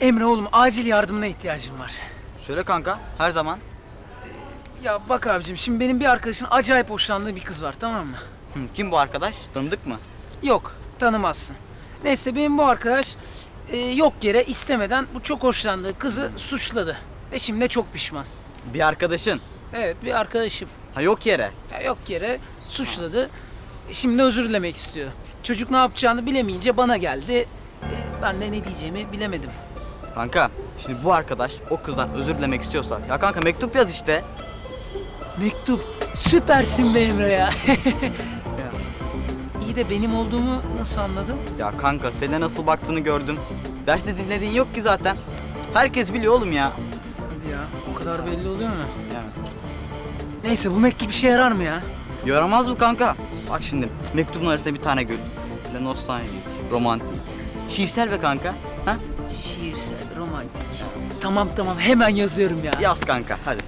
Emre oğlum acil yardımına ihtiyacım var. Söyle kanka her zaman. Ya bak abicim şimdi benim bir arkadaşın acayip hoşlandığı bir kız var tamam mı? Hı, kim bu arkadaş? Tanıdık mı? Yok tanımazsın. Neyse benim bu arkadaş e, yok yere istemeden bu çok hoşlandığı kızı suçladı. Ve şimdi de çok pişman. Bir arkadaşın. Evet bir arkadaşım. Ha yok yere. Ya yok yere suçladı. E, Şimdi özür dilemek istiyor. Çocuk ne yapacağını bilemeyince bana geldi. E, Ben de ne diyeceğimi bilemedim. Kanka şimdi bu arkadaş o kızdan özür dilemek istiyorsa. Ya kanka mektup yaz işte. Mektup. Süpersin be Emre ya. İyi de benim olduğumu nasıl anladın? Ya kanka seninle nasıl baktığını gördüm. Dersi dinlediğin yok ki zaten. Herkes biliyor oğlum ya. Hadi ya o kadar belli oluyor mu? Yani. Neyse bu mektup işe yarar mı ya? Yaramaz mı kanka? Bak şimdi mektubun arasında bir tane gül. Böyle nostaljik, romantik. Şiirsel be kanka. Ha? Şiirsel, romantik. Tamam tamam hemen yazıyorum ya. Yaz kanka hadi.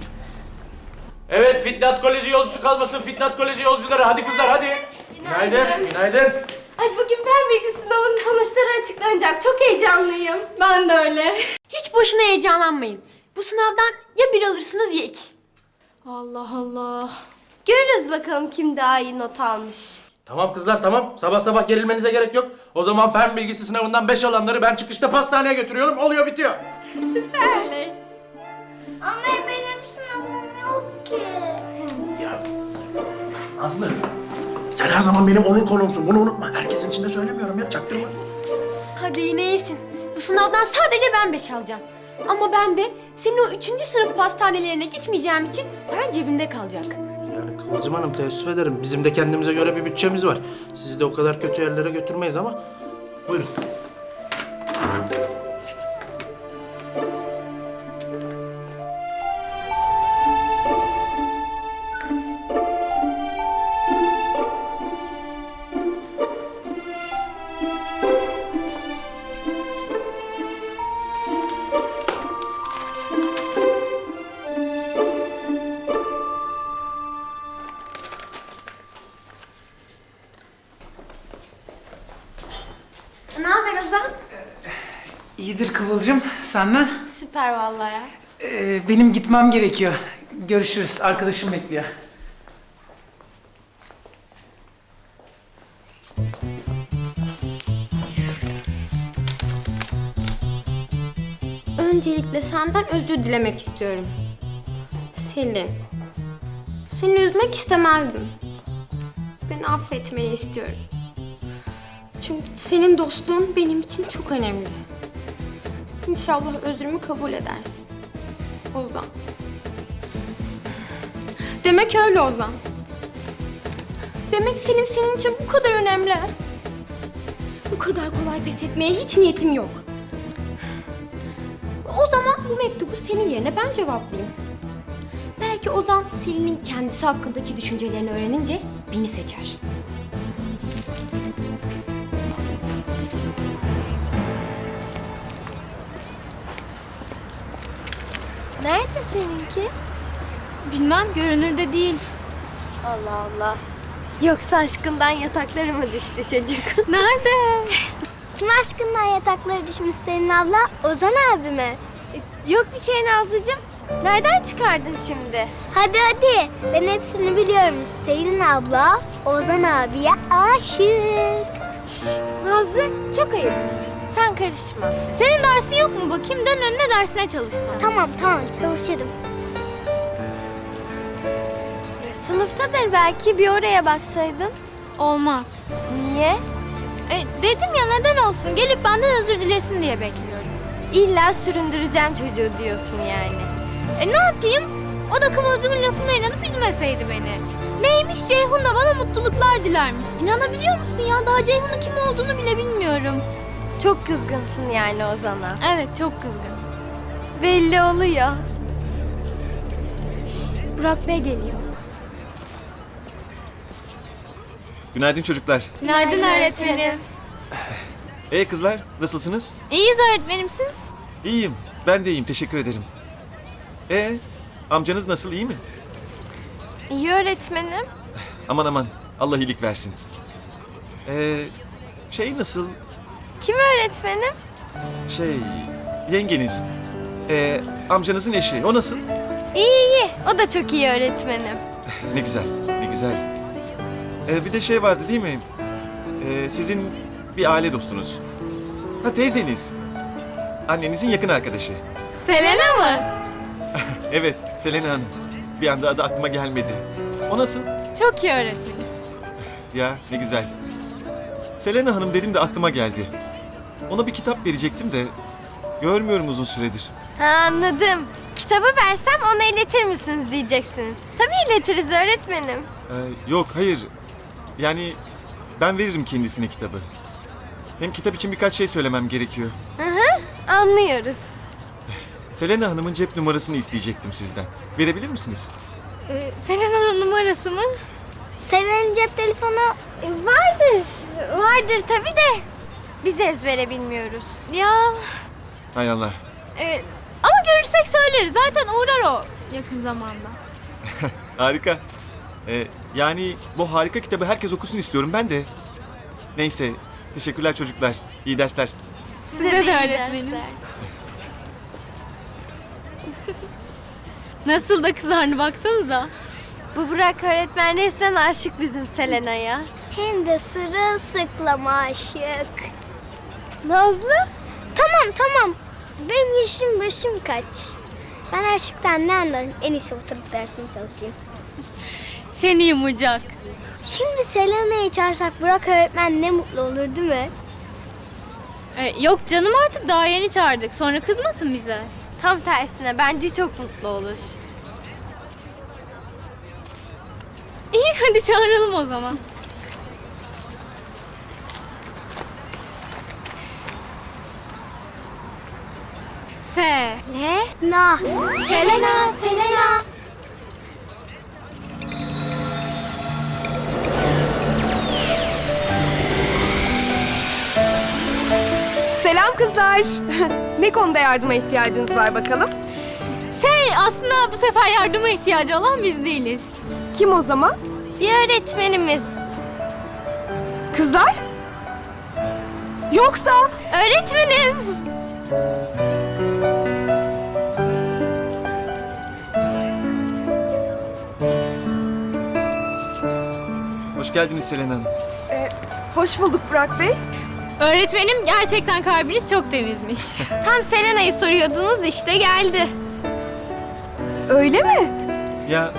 Evet Fitnat Koleji yolcusu kalmasın Fitnat Koleji yolcuları. Hadi kızlar hadi. Günaydın. Günaydın. Ay bugün fen bilgi sınavının sonuçları açıklanacak. Çok heyecanlıyım. Ben de öyle. Hiç boşuna heyecanlanmayın. Bu sınavdan ya bir alırsınız ya iki. Allah Allah. Görürüz bakalım kim daha iyi not almış. Tamam kızlar tamam. Sabah sabah gerilmenize gerek yok. O zaman fen bilgisi sınavından 5 alanları ben çıkışta pastaneye götürüyorum. Oluyor bitiyor. Ama benim sınavım yok ki. Ya Nazlı. Sen her zaman benim onur konuğumsun. Bunu unutma. Herkesin içinde söylemiyorum ya. Çaktırma. Hadi yine iyisin. Bu sınavdan sadece ben beş alacağım. Ama ben de senin o üçüncü sınıf pastanelerine gitmeyeceğim için paran cebimde kalacak. Yani Kıvılcım Hanım teessüf ederim. Bizim de kendimize göre bir bütçemiz var. Sizi de o kadar kötü yerlere götürmeyiz ama. Buyurun. Senden. Süper vallahi ya. Ee, benim gitmem gerekiyor. Görüşürüz arkadaşım bekliyor. Öncelikle senden özür dilemek istiyorum. Selin. Seni üzmek istemezdim. Beni affetmeni istiyorum. Çünkü senin dostluğun benim için çok önemli. İnşallah özrümü kabul edersin. Ozan. Demek öyle Ozan. Demek Selin senin için bu kadar önemli. Bu kadar kolay pes etmeye hiç niyetim yok. O zaman bu mektubu senin yerine ben cevaplayayım. Belki Ozan Selin'in kendisi hakkındaki düşüncelerini öğrenince beni seçer. Nerede seninki? Bilmem görünürde değil. Allah Allah. Yoksa aşkından yatakları mı düştü çocuk? Nerede? Kim aşkından yatakları düşmüş senin abla? Ozan abi mi? E, Yok bir şey Nazlıcığım. Nereden çıkardın şimdi? Hadi hadi. Ben hepsini biliyorum. Selin abla Ozan abiye aşık. Nazlı çok ayıp. Sen karışma. Senin dersin yok mu bakayım? Dön önüne dersine çalışsan. Tamam tamam çalışırım. Sınıftadır belki bir oraya baksaydın. Olmaz. Niye? E, dedim ya neden olsun? Gelip benden özür dilesin diye bekliyorum. İlla süründüreceğim çocuğu diyorsun yani. E ne yapayım? O da Kıvılcım'ın lafına inanıp üzmeseydi beni. Neymiş Ceyhun da bana mutluluklar dilermiş. İnanabiliyor musun ya? Daha Ceyhun'un kim olduğunu bile bilmiyorum. Çok kızgınsın yani Ozan'a. Evet çok kızgın. Belli oluyor. Burak Bey geliyor. Günaydın çocuklar. Günaydın öğretmenim. Ee kızlar, nasılsınız? İyiyiz öğretmenim siz? İyiyim. Ben de iyiyim, teşekkür ederim. Ee, amcanız nasıl, iyi mi? İyi öğretmenim. Aman aman, Allah iyilik versin. Ee, şey nasıl? Kim öğretmenim? Şey, yengeniz. Ee, amcanızın eşi. O nasıl? İyi iyi. O da çok iyi öğretmenim. Ne güzel, ne güzel. Ee, bir de şey vardı değil mi? Ee, sizin bir aile dostunuz. Ha teyzeniz. Annenizin yakın arkadaşı. Selena mı? Evet, Selena Hanım. Bir anda adı aklıma gelmedi. O nasıl? Çok iyi öğretmenim. Ya ne güzel. Selena Hanım dedim de aklıma geldi. Ona bir kitap verecektim de görmüyorum uzun süredir. Ha, anladım. Kitabı versem ona iletir misiniz diyeceksiniz. Tabii iletiriz öğretmenim. Ee, yok hayır. Yani ben veririm kendisine kitabı. Hem kitap için birkaç şey söylemem gerekiyor. Anlıyoruz. Selena Hanım'ın cep numarasını isteyecektim sizden. Verebilir misiniz? Ee, Selena'nın numarası mı? Senin cep telefonu E, Vardır. Vardır tabii de. Biz ezbere bilmiyoruz. Ya Hay Allah. e, ama görürsek söyleriz. Zaten uğrar o yakın zamanda. Harika. Ee, yani bu harika kitabı herkes okusun istiyorum ben de. Neyse. Teşekkürler çocuklar. İyi dersler. Size de iyi öğretmenim. dersler. Nasıl da kızardı baksanıza. Bu Burak öğretmen resmen aşık bizim Selena'ya. Hem de sırılsıklam aşık. Nazlı? Tamam tamam. Benim yaşım başım kaç. Ben aşktan ne anlarım? En iyisi oturup dersimi çalışayım. Seni yumacak. Şimdi Selena'yı çağırsak Burak öğretmen ne mutlu olur değil mi? E, yok canım artık daha yeni çağırdık. Sonra kızmasın bize. Tam tersine bence çok mutlu olur. İyi hadi çağıralım o zaman. Se. Ne? Na. Selena, Selena. Selam kızlar. ne konuda yardıma ihtiyacınız var bakalım? Şey aslında bu sefer yardıma ihtiyacı olan biz değiliz. Kim o zaman? Bir öğretmenimiz. Kızlar? Yoksa Öğretmenim. Hoş geldiniz Selena Hanım. hoş bulduk Burak Bey. Öğretmenim gerçekten kalbiniz çok temizmiş. Tam Selena'yı soruyordunuz işte geldi. Öyle mi? Ya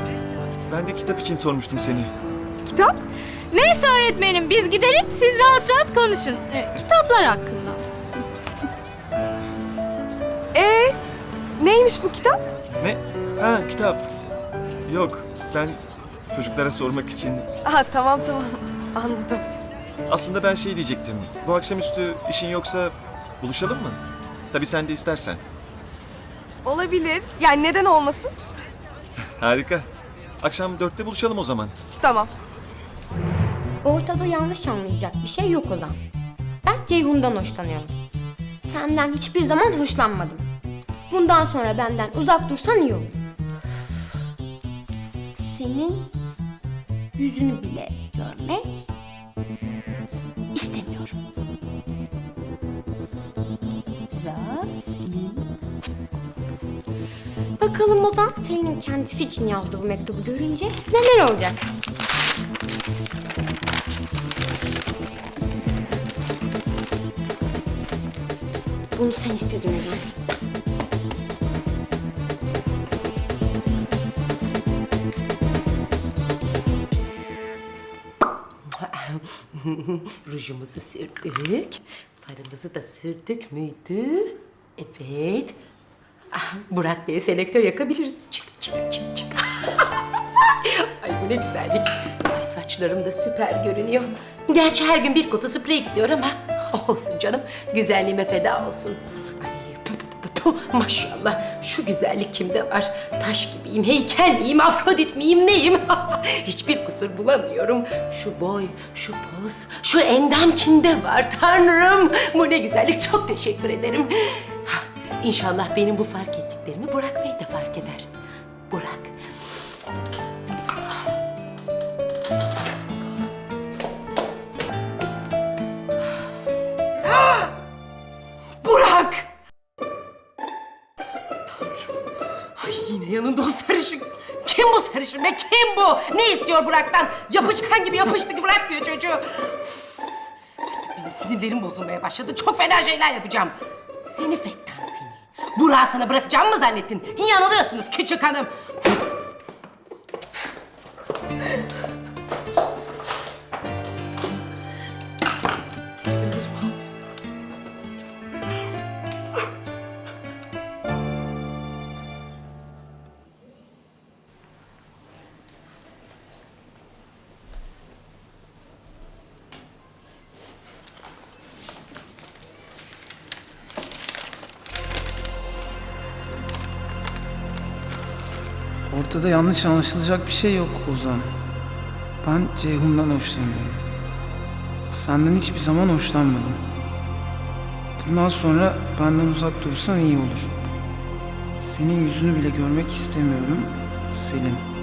ben de kitap için sormuştum seni. Kitap? Neyse öğretmenim biz gidelim siz rahat rahat konuşun. E, kitaplar hakkında. Ee, neymiş bu kitap? Ne? Ha kitap. Yok ben çocuklara sormak için. Aha tamam tamam anladım. Aslında ben şey diyecektim. Bu akşamüstü işin yoksa buluşalım mı? Tabii sen de istersen. Olabilir. Yani neden olmasın? Harika. Akşam dörtte buluşalım o zaman. Tamam. Ortada yanlış anlayacak bir şey yok Ozan. Ben Ceyhun'dan hoşlanıyorum. Senden hiçbir zaman hoşlanmadım. Bundan sonra benden uzak dursan iyi olur. Senin yüzünü bile görmek istemiyorum. Selin. Bakalım Ozan Selin'in kendisi için yazdığı bu mektubu görünce neler olacak? Bunu sen istedin Ozan. Rujumuzu sürdük. Farımızı da sürdük müydü? Evet. Ah, Burak Bey selektör yakabiliriz. Çık çık çık çık. Ay bu ne güzellik. Ay saçlarım da süper görünüyor. Gerçi her gün bir kutu sprey gidiyor ama olsun canım. Güzelliğime feda olsun. Ay pu, pu, pu, pu, maşallah şu güzellik kimde var? Taş gibiyim, heykel miyim, afrodit miyim, neyim? Hiçbir kusur bulamıyorum. Şu boy, şu poz, şu endam kimde var tanrım? Bu ne güzellik, çok teşekkür ederim. İnşallah benim bu fark ettiklerimi bu? Ne istiyor Burak'tan? Yapışkan gibi yapıştı gibi bırakmıyor çocuğu. Artık benim sinirlerim bozulmaya başladı. Çok fena şeyler yapacağım. Seni Fettan seni. Burak'ı sana bırakacağım mı zannettin? Yanılıyorsunuz küçük hanım. Ortada yanlış anlaşılacak bir şey yok Ozan. Ben Ceyhun'dan hoşlanıyorum. Senden hiçbir zaman hoşlanmadım. Bundan sonra benden uzak dursan iyi olur. Senin yüzünü bile görmek istemiyorum Selin.